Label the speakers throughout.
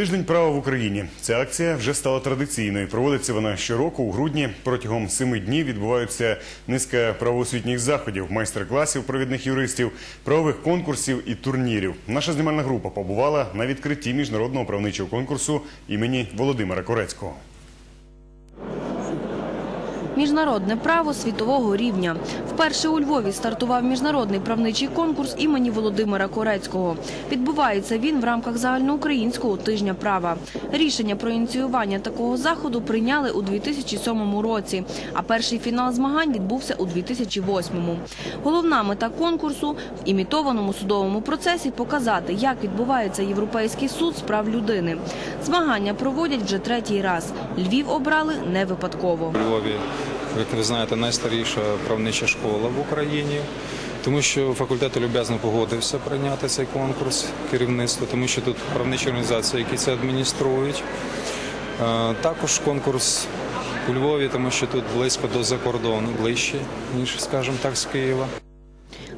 Speaker 1: Тиждень права в Україні. Ця акція вже стала традиційною. Проводиться вона щороку у грудні. Протягом семи днів відбуваються низка правоосвітніх заходів, майстер-класів провідних юристів, правових конкурсів і турнірів. Наша знімальна група побувала на відкритті міжнародного правничого конкурсу імені Володимира Корецького.
Speaker 2: Міжнародне право світового рівня. Вперше у Львові стартував міжнародний правничий конкурс імені Володимира Корецького. Відбувається він в рамках загальноукраїнського тижня права. Рішення про ініціювання такого заходу прийняли у 2007 році, а перший фінал змагань відбувся у 2008. Головна мета конкурсу в імітованому судовому процесі показати, як відбувається Європейський суд з прав людини. Змагання проводять вже третій раз. Львів обрали не випадково.
Speaker 3: Львові, як ви знаєте, найстаріша правнича школа в Україні. Тому що факультет люб'язно погодився прийняти цей конкурс керівництво, тому що тут правничі організації, які це адмініструють. Е, Також конкурс у Львові, тому що тут близько до закордону, ближче, ніж, скажімо так, з Києва.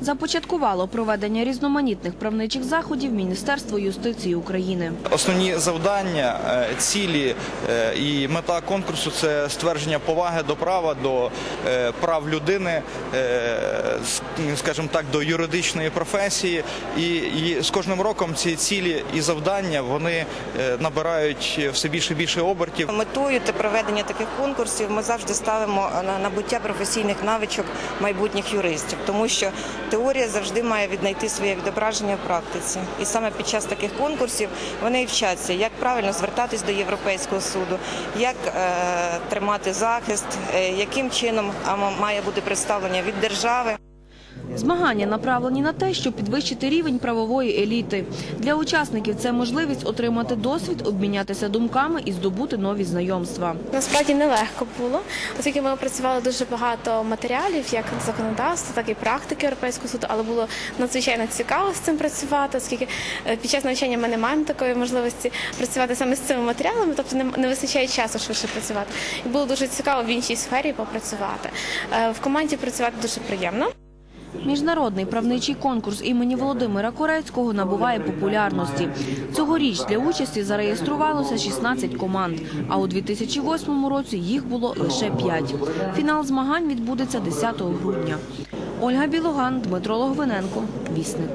Speaker 2: Започаткувало проведення різноманітних правничих заходів Міністерство юстиції України.
Speaker 4: Основні завдання, е, цілі е, і мета конкурсу це ствердження поваги до права, до е, прав людини, скажімо так, до юридичної професії. І, і з кожним роком ці цілі і завдання вони набирають все більше і більше обертів.
Speaker 5: Метою та проведення таких конкурсів ми завжди ставимо на набуття професійних навичок майбутніх юристів, тому що теорія завжди має віднайти своє відображення в практиці. І саме під час таких конкурсів вони і вчаться, як правильно звертатись до Європейського суду, як е, тримати захист, е, яким чином має бути представлення від держави.
Speaker 2: Змагання направлені на те, щоб підвищити рівень правової еліти. Для учасників це можливість отримати досвід, обмінятися думками і здобути нові знайомства.
Speaker 6: Насправді нелегко було, оскільки ми опрацювали дуже багато матеріалів, як законодавства, так і практики Європейського суду, але було надзвичайно цікаво з цим працювати, оскільки е, під час навчання ми не маємо такої можливості працювати саме з цими матеріалами, тобто не, вистачає часу швидше працювати. І було дуже цікаво в іншій сфері попрацювати. Е, В команді працювати дуже приємно.
Speaker 2: Міжнародний правничий конкурс імені Володимира Корецького набуває популярності. Цьогоріч для участі зареєструвалося 16 команд, а у 2008 році їх було лише 5. Фінал змагань відбудеться 10 грудня. Ольга Білоган, Дмитро Логвиненко, Вісник.